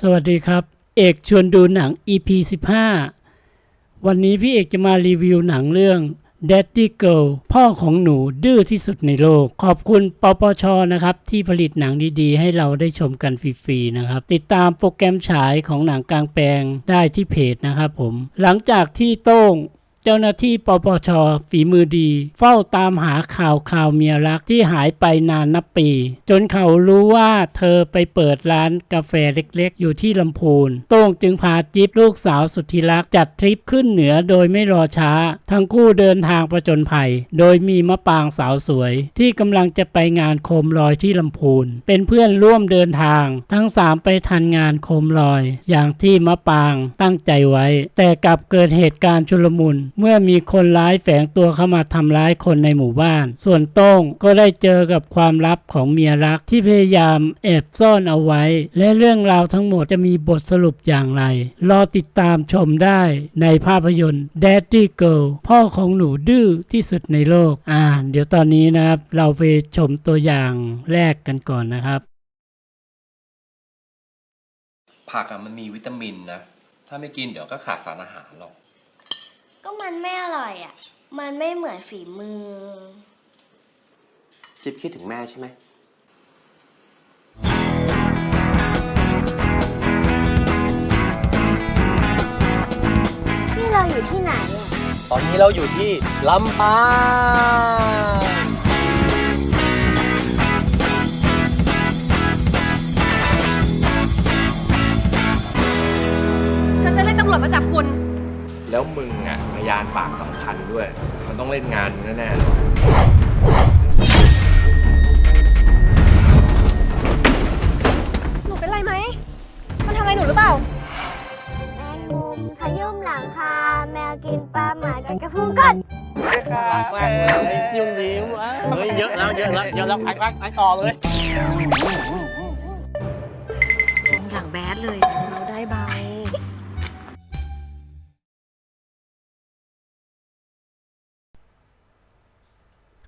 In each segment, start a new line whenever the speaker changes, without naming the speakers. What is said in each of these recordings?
สวัสดีครับ เอกชวนดูหนัง EP 15 วันนี้พี่เอกจะมารีวิวหนังเรื่อง Daddy Girl พ่อของหนูดื้อที่สุดในโลก ขอบคุณปปชนะครับ ที่ผลิตหนังดีๆ ให้เราได้ชมกันฟรีๆนะครับ ติดตามโปรแกรมฉายของหนังกลางแปลงได้ที่เพจนะครับผม หลังจากที่โต้ง เจ้าหน้าที่ปปช ฝีมือดี เฝ้าตามหาข่าวข่าวเมียรักที่หายไปนานนับปี จนเขารู้ว่าเธอไปเปิดร้านกาแฟเล็กๆ อยู่ที่ลำพูนโต้งจึงพาจิ๊บลูกสาวสุดที่รักจัดทริปขึ้นเหนือโดยไม่รอช้า ทั้งคู่เดินทางประจนภัย โดยมีมะปางสาวสวย ที่กำลังจะไปงานโคมลอยที่ลำพูนเป็นเพื่อนร่วมเดินทาง ทั้งสามไปทันงานโคมลอย อย่างที่มะปางตั้งใจไว้ แต่กลับเกิดเหตุการณ์ชุลมุนเมื่อมีคนร้ายแฝงตัวเข้ามาทำร้ายคนในหมู่บ้าน ส่วนต้งก็ได้เจอกับความลับของเมียรักที่พยายามแอบซ่อนเอาไว้ และเรื่องราวทั้งหมดจะมีบทสรุปอย่างไร รอติดตามชมได้ในภาพยนตร์ Daddy Girl พ่อของหนูดื้อที่สุดในโลก อ่า เดี๋ยวตอนนี้นะครับ เราไปชมตัวอย่างแรกกันก่อนนะครับ
ผักอะมันมีวิตามินนะ ถ้าไม่กินเดี๋ยวก็ขาดสารอาหารหรอก
ก็มันไม่อร่อยอะ มันไม่เหมือนฝีมือ
จิ๊บคิดถึงแม่ใช่ไหม
นี่เราอยู่ที่ไหนอะ
ตอนนี้เราอยู่ที่ลำปางา
นปากสำคัญด้วย มันต้องเล่นงานมึงแน่ๆเลย
หนูเป็นไรไหม มันทำอะไรหนูหรือเปล่า
แมงมุมขยุ่มหลังคา แมวกินปลาหมากัดกระพุ้งก้น
รักมากเลยนิ่มนิ่มเฮ้ยเยอะแล้วเยอะแล้วเยอะแล้วไปไปไปต่อเลย
ทรงอย่างแบดเลย เราได้เบา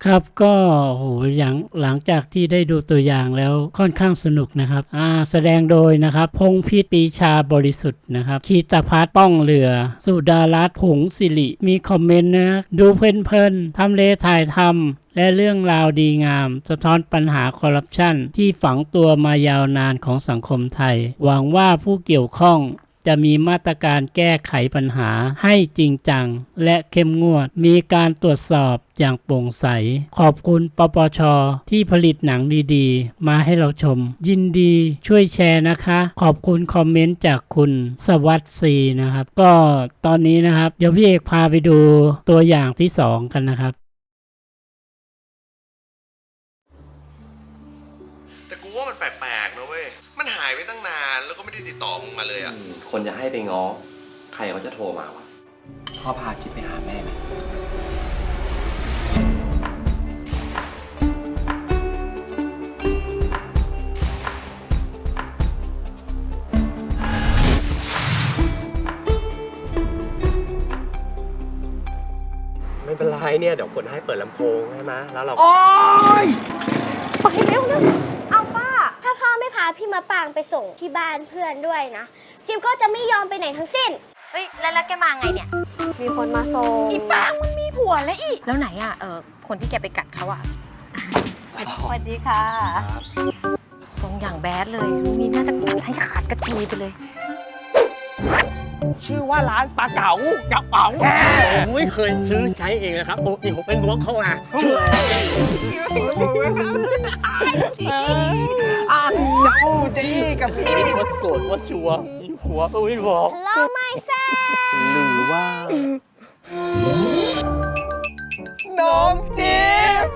ครับก็โหอย่างหลังจากที่ได้ดูตัวอย่างแล้วค่อนข้างสนุกนะครับอ่าแสดงโดยนะครับ พงพิษปีชาบริสุทธิ์นะครับคีตพัฒป้องเรือ สุดารัตน์ผงสิริ มีคอมเมนต์นะดูเพลินๆทำเลถ่ายทำและเรื่องราวดีงาม สะท้อนปัญหาคอร์รัปชันที่ฝังตัวมายาวนานของสังคมไทย หวังว่าผู้เกี่ยวข้อง จะมีมาตรการแก้ไขปัญหาให้จริงจัง และเข้มงวด มีการตรวจสอบอย่างโปร่งใส ขอบคุณปปช ที่ผลิตหนังดีๆ มาให้เราชม ยินดีช่วยแชร์นะคะ ขอบคุณคอมเมนต์จากคุณสวัสดีนะครับ ก็ตอนนี้นะครับ เดี๋ยวพี่เอกพาไปดูตัวอย่างที่สองกันนะครับ
แต่กูว่ามันแปลกๆนะเว้ย มันหายไปตั้งนานแล้วก็ไม่ได้ติดต่อมึงมาเลยอะ
คนจะให้ไปง้อ ใครเขาจะโทรมาวะพ่อพาจิ๊บไปหาแม่ไหมไม่เป็นไรเนี่ย เดี๋ยวกดให้เปิดลำโพงใช่ไหมแล้วเรา
ไปเร็วเร็วเอาป้าถ้า พ่อไม่พาพี่มะปางไปส่งที่บ้านเพื่อนด้วยนะจิมก็จะไม่ยอมไปไหนทั้งสิ้น
เฮ้ย แล้วแล้วแกมาไงเนี่ย
มีคนมาส่ง
อีปางมันมีผัวแล้วอีก แล้วไหนอะ เออคนที่แกไปกัดเขาอะ สวัสดีค่ะ ทรงอย่างแบดเลย มีน่าจะกัดให้ขาดกระจุยไปเลย
ชื่อว่าร้านปลาเก๋ากระเป๋าผมไม่เคยซื้อใช้เองนะครับปกติผมเป็นล้วงเข้ามาชื่ออ้าวเจ้าจี้กับพี่ว่าโสดว่าชัวร์มีผัวก็ไม่บอก
Hello my friend
หรือว่า น้องจิ๊บ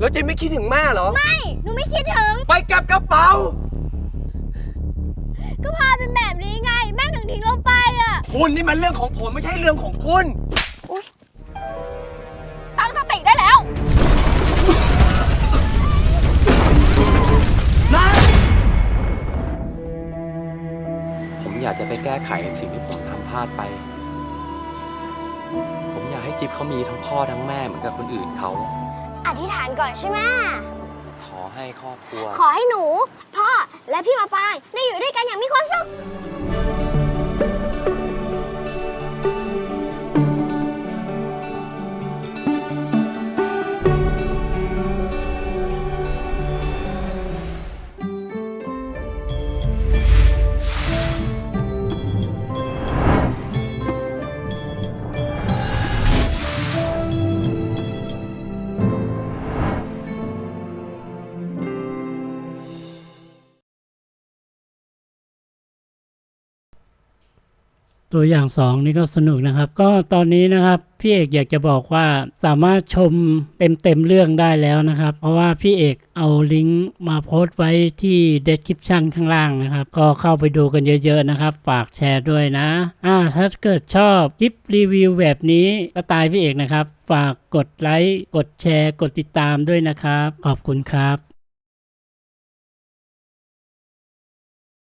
แล้วจิ๊บไม่คิดถึงแม่เหรอ
ไม่ หนูไม่คิดถึง
ไปกับกระเป๋า คุณนี่มันเรื่องของผมไม่ใช่เรื่องของคุณ
ตั้งสติได้แล้ว
ผมอยากจะไปแก้ไขสิ่งที่ผมทำพลาดไป ผมอยากให้จิ๊บเขามีทั้งพ่อทั้งแม่เหมือนกับคนอื่นเขา
อธิษฐานก่อนใช่ไหม
ขอให้ครอบครัว
ขอให้หนู พ่อและพี่มาปางได้อยู่ด้วยกันอย่างมีความสุข
ตัวอย่างสองนี่ก็สนุกนะครับ ก็ตอนนี้นะครับพี่เอกอยากจะบอกว่าสามารถชมเต็มเต็มๆเรื่องได้แล้วนะครับ เพราะว่าพี่เอกเอาลิงก์มาโพสต์ไว้ที่ description ข้างล่างนะครับ ก็เข้าไปดูกันเยอะๆนะครับ ฝากแชร์ด้วยนะ อ่าถ้าเกิดชอบคลิปรีวิวแบบนี้ก็ตายพี่เอกนะครับ ฝากกดไลค์กดแชร์ กดติดตามด้วยนะครับ ขอบคุณครับ